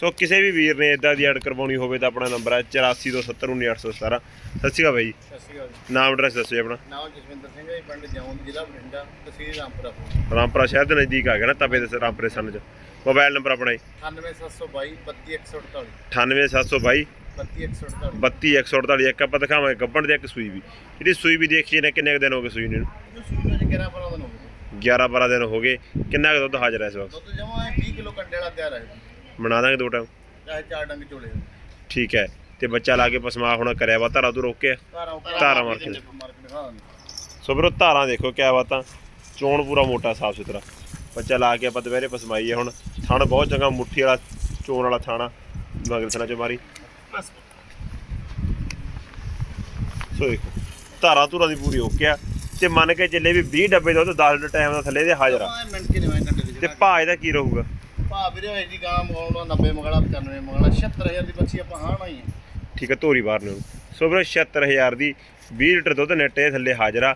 ਸੋ ਕਿਸੇ ਵੀ ਵੀਰ ਨੇ ਇਦਾਂ ਦੀ ਐਡ ਕਰਵਾਉਣੀ ਹੋਵੇ ਤਾਂ ਆਪਣਾ ਨੰਬਰ ਹੈ 8427191817 ਸਤਿ ਸ਼੍ਰੀ ਅਕਾਲ ਬਾਈ ਜੀ। ਸਤਿ ਸ਼੍ਰੀ ਅਕਾਲ ਜੀ। ਨਾਮ ਐਡਰੈਸ ਦੱਸੋ ਜੀ ਆਪਣਾ। ਨਾਮ ਜਸਵਿੰਦਰ ਸਿੰਘ ਹੈ ਪਿੰਡ ਜੌਨ ਜ਼ਿਲ੍ਹਾ ਬਠਿੰਡਾ ਤਹਿਸੀਲ ਰਾਮਪੁਰਾ ਰਾਮਪੁਰਾ ਸ਼ਹਿਰ ਦੇ ਨਜ਼ਦੀਕ ਆ ਗਿਆ ਨਾ ਤਪੇ ਦੇ ਰਾਮਪੁਰੇ ਸਨ ਚ। ਮੋਬਾਈਲ ਨੰਬਰ ਆਪਣਾ ਜੀ। 98722 32148 98722 32148 32148 ਇੱਕ ਆਪਾਂ ਦਿਖਾਵਾਂਗੇ ਗੱਬਣ ਦੇ ਇੱਕ ਸੂਈ ਵੀ। ਜਿਹੜੀ ਸੂਈ ਵੀ ਦੇਖੀ ਨੇ ਕਿੰਨੇ ਦਿਨ ਹੋ ਗਏ ਸੂਈ ਨੂੰ? ਜੋ ਸੂਈ ਦਾ 11 ਪਰਾਂ ਦਾ ਨੋ 11 12 ਦਿਨ ਹੋ ਗਏ। ਕਿੰਨਾ ਕੁ ਦੁੱਧ ਹਾਜ਼ਰ ਹੈ ਇਸ ਵਕਤ? ਦੁੱਧ ਜਮਾ ਹੈ 20 ਕਿਲੋ ਕੰਡੇ ਵਾਲਾ ਤਿਆਰ ਹੈ। ਬਣਾ ਦਾਂਗੇ ਦੋ ਟਾਈਮ। ਚਾਹੇ ਚਾਰ ਡੰਗ ਚੋਲੇ ਠੀਕ ਹੈ ਤੇ ਬੱਚਾ ਲਾ ਕੇ ਪਸਮਾ ਹੁਣ ਕਰਿਆ ਵਾ ਧਾਰਾ ਤੂੰ ਰੋਕਿਆ ਧਾਰਾਂ ਧਾਰਾਂ ਮਾਰ ਕੇ। ਸੋ ਵੀਰੋ ਧਾਰਾਂ ਦੇਖੋ ਕਿਆ ਬਾਤਾਂ। ਚੋਣ ਪੂਰਾ ਮੋਟਾ ਸਾਫ਼ ਸੁਥਰਾ। ਬੱਚਾ ਲਾ ਕੇ ਆਪਾਂ ਦੁਪਹਿਰੇ ਪਸਮਾਈ ਹੈ ਹੁਣ। ਥਣ ਬਹੁਤ ਚੰਗਾ ਮੁੱਠੀ ਵਾਲਾ ਚੋਣ ਵਾਲਾ ਥਾਣਾ ਮਗਰ ਥਣਾ ਚ ਮਾਰੀ। ਸੋ ਦੇਖੋ ਧਾਰਾਂ ਧੁਰਾਂ ਦੀ ਪੂਰੀ ਓਕੇ ਆ। ਤੇ ਮੰਨ ਕੇ ਚੱਲੇ ਵੀ 20 ਡੱਬੇ ਦੁੱਧ 10 ਟਾਈਮ ਦਾ ਥੱਲੇ ਦੇ ਹਾਜ਼ਰ ਆ। ਤੇ ਭਾਅ ਇਹਦਾ ਕੀ ਰਹੂਗਾ? ਭਾ ਵੀਰੇ ਹੋਏ ਜੀ ਗਾਂ ਮਗਾਉਣਾ 90 ਮਗਲਾ 95 ਮਗਲਾ 76000 ਦੀ ਬੱਚੀ ਆਪਾਂ ਹਾਣਾ ਹੀ ਹੈ। ਠੀਕ ਹੈ ਧੋਰੀ ਬਾਹਰ ਨੂੰ। ਸੋ ਵੀਰੋ 76000 ਦੀ 20 ਲੀਟਰ ਦੁੱਧ ਨੈਟ ਇਹ ਥੱਲੇ ਹਾਜ਼ਰ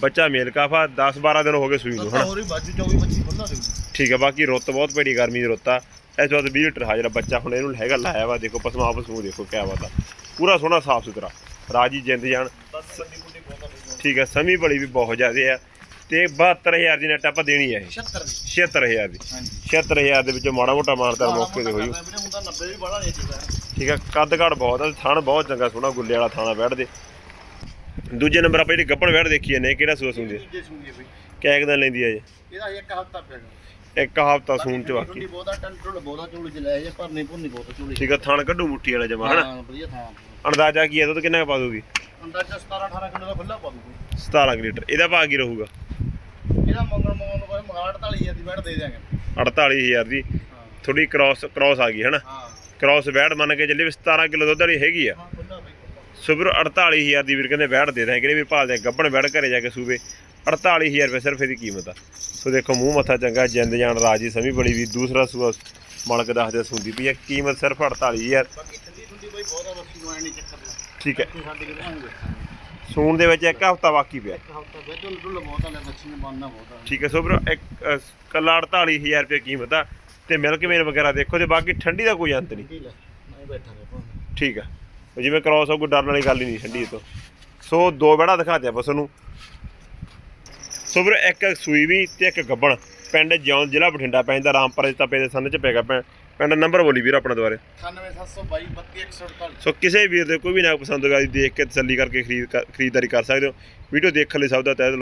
ਬੱਚਾ ਮੇਲ ਕਾਫਾ 10 12 ਦਿਨ ਹੋ ਗਏ ਸੂਈ ਨੂੰ ਹਨਾ? ਹੋਰ ਵੀ ਬਾਜੂ 24 25 ਖੁੱਲਾ ਦੇਊ ਠੀਕ ਹੈ ਬਾਕੀ ਰੁੱਤ ਬਹੁਤ ਭੈੜੀ ਗਰਮੀ ਦੀ ਰੁੱਤ ਆ। ਇਸ ਵਾਰ 20 ਲੀਟਰ ਹਾਜ਼ਰ ਬੱਚਾ ਹੁਣ ਇਹਨੂੰ ਹੈਗਾ ਲਾਇਆ ਵਾ ਦੇਖੋ ਪਸਮਾ ਪਸਮੂ ਦੇਖੋ ਕਿਆ ਬਾਤ ਆ। ਪੂਰਾ ਸੋਹਣਾ ਸਾਫ਼ ਸੁਥਰਾ। ਰਾਜੀ ਜਿੰਦ ਜਾਨ ਠੀਕ ਹੈ ਸਮੀ ਬੜੀ ਵੀ ਬਹੁਤ ਜ਼ਿਆਦੇ ਆ। ਤੇ 72000 ਦੀ ਨੈਟ ਆਪਾਂ ਦੇਣੀ ਹੈ ਇਹ। 76 ਦੀ। 76000 ਦੀ। ਹਾਂਜੀ। 76000 ਦੇ ਵਿੱਚੋਂ ਮਾੜਾ ਮੋਟਾ ਮਾਰਦਾ ਮੌਕੇ ਤੇ ਹੋਈ। ਵੀਰੇ ਹੁਣ ਤਾਂ 90 ਵੀ ਬੜਾ ਨਹੀਂ ਚੁੱਕਾ ਠੀਕ ਹੈ ਕੱਦ ਘੜ ਬਹੁਤ ਆ ਥਣ ਬਹੁਤ ਚੰਗਾ ਸੋਹਣਾ ਗੁੱਲੇ ਵਾਲਾ ਥਾਣਾ ਬੈਠਦੇ ਦੂਜੇ ਨੰਬਰ ਆਪਾਂ ਜਿਹੜੀ ਗੱਪਣ ਬੈਠ ਦੇਖੀ ਨੇ ਕਿਹੜਾ ਸੂਆ ਸੁੰਦੀ? ਬਈ। ਕਿਆ ਇੱਕ ਦਿਨ ਲੈਂਦੀ ਹੈ ਜੀ ਇਹਦਾ ਇੱਕ ਹਫਤਾ ਪਿਆ ਇੱਕ ਹਫਤਾ ਸੂਣ ਚ ਬਾਕੀ। ਠੰਡੀ ਬਹੁਤਾ ਟਨ ਟੁੱਲ ਬਹੁਤਾ ਚੂੜੀ ਚ ਲੈ ਜੇ ਭਰਨੀ ਭੁੰਨੀ ਬਹੁਤਾ ਚੂੜੀ ਠੀਕ ਹੈ ਥਣ ਕੱਢੂ ਮੁੱਠੀ ਵਾਲਾ ਜਮਾ ਹਨਾ? ਹਾਂ ਵਧੀਆ ਥਾਂ ਅੰਦਾਜ਼ਾ ਕੀ ਹੈ ਦੁੱਧ ਕਿੰਨਾ ਕੁ ਪਾ ਦੂਗੀ ਅੰਦਾਜ਼ਾ 17 18 ਕਿਲੋ ਦਾ ਖੁੱਲਾ ਪਾ ਦੂਗੀ 17 ਕੁ ਲੀਟਰ ਇਹਦਾ ਭਾਅ ਕੀ ਰਹੂਗਾ? ਇਹਦਾ ਮੰਗਣ ਮੰਗਣ ਨੂੰ ਕੋਈ ਮੰਗਾ 48000 ਦੀ ਬੈਠ ਦੇ ਦਿਆਂਗੇ। 48000 ਦੀ। ਥੋੜੀ ਕ੍ਰਾਸ ਕ੍ਰਾਸ ਆ ਗਈ ਹਨਾ? ਕ੍ਰਾਸ ਬੈੜ ਮੰਨ ਕੇ ਚੱਲੇ ਵੀ 17 ਕਿਲੋ ਦੁੱਧ ਵਾਲੀ ਹੈਗੀ ਆ। ਹਾਂ ਖੁੱਲਾ ਬਈ ਖੁੱਲਾ। ਸੋ ਵੀਰੋ 48000 ਦੀ ਵੀਰ ਕਹਿੰਦੇ ਬੈੜ ਦੇ ਦਾਂਗੇ ਕਿਹੜੇ ਵੀ ਭਾਲਦੇ ਆ, ਗੱਭਣ ਬੈੜ ਘਰੇ ਜਾ ਕੇ ਸੂਬੇ। 48000 ਰੁਪਏ ਸਿਰਫ ਇਹਦੀ ਕੀਮਤ ਆ। ਸੋ ਦੇਖੋ ਮੂੰਹ ਮੱਥਾ ਚੰਗਾ ਜਿੰਦ ਜਾਨ ਰਾਜੀ ਸਮੀ ਬੜੀ ਵੀ ਦੂਸਰਾ ਸੂਆ ਮਾਲਕ ਦੱਸਦੇ ਸੁੰਦੀ ਪਈ ਆ। ਕੀਮਤ ਸਿਰਫ 48000 ਬਾਕੀ ਠੰਡੀ ਠੰਡੀ ਬਈ ਬਹੁਤਾ ਬੱਸੀ ਨੂੰ ਐ ਨਹੀਂ ਚੱਕਰ ਠੀਕ ਹੈ। ਸੂਣ ਦੇ ਵਿੱਚ ਇੱਕ ਹਫਤਾ ਬਾਕੀ ਪਿਆ। ਇੱਕ ਹਫਤਾ ਬਈ ਟੁੱਲ ਟੁੱਲ ਬਹੁਤਾ ਲੈ ਬੱਚੀ ਨੂੰ ਬੰਨਣਾ ਬਹੁਤਾ ਠੀਕ ਹੈ ਸੋ ਵੀਰੋ ਇੱਕ ਅ, ਕੱਲਾ 48000 ਰੁਪਏ ਕੀਮਤ ਆ ਤੇ ਮਿਲਕ ਮੇਨ ਵਗੈਰਾ ਦੇਖੋ ਤੇ ਬਾਕੀ ਠੰਡੀ ਦਾ ਕੋਈ ਅੰਤ ਨਹੀਂ। ਠੀਕ ਲੈ ਮੈਂ ਬੈਠਾ ਰਿਹਾ ਭਾਵੇਂ ਠੀਕ ਆ ਉਹ ਜਿਵੇਂ ਕ੍ਰਾਸ ਹੋ ਕੋਈ ਡਰਨ ਵਾਲੀ ਗੱਲ ਹੀ ਨਹੀਂ ਠੰਡੀ ਤੋਂ। ਸੋ ਦੋ ਬੜਾ ਦਿਖਾਤੇ ਆ ਬਸ ਉਹਨੂੰ ਸੋ ਵੀਰ ਇੱਕ ਸੂਈ ਵੀ ਤੇ ਇੱਕ ਗੱਬਣ। ਪਿੰਡ ਜੌਨ ਜ਼ਿਲ੍ਹਾ ਬਠਿੰਡਾ ਪੈਂਦਾ ਰਾਮਪੁਰ ਤਪੇ ਦੇ ਸੰਨ ਚ ਪੈਗਾ ਪਿੰ- ਪਿੰਡ ਨੰਬਰ ਬੋਲੀ ਵੀਰ ਆਪਣਾ ਦੁਆਰੇ 98722 32148 ਸੋ ਕਿਸੇ ਵੀਰ ਦੇ ਕੋਈ ਵੀ ਨਾ ਪਸੰਦ ਹੋਗਾ ਦੇਖ ਕੇ ਤਸੱਲੀ ਕਰਕੇ ਖਰੀਦ ਖਰੀਦਦਾਰੀ ਕਰ ਸਕਦੇ ਹੋ। ਵੀਡੀਓ ਦੇਖਣ ਲਈ ਸਭ ਦਾ ਤਹਿ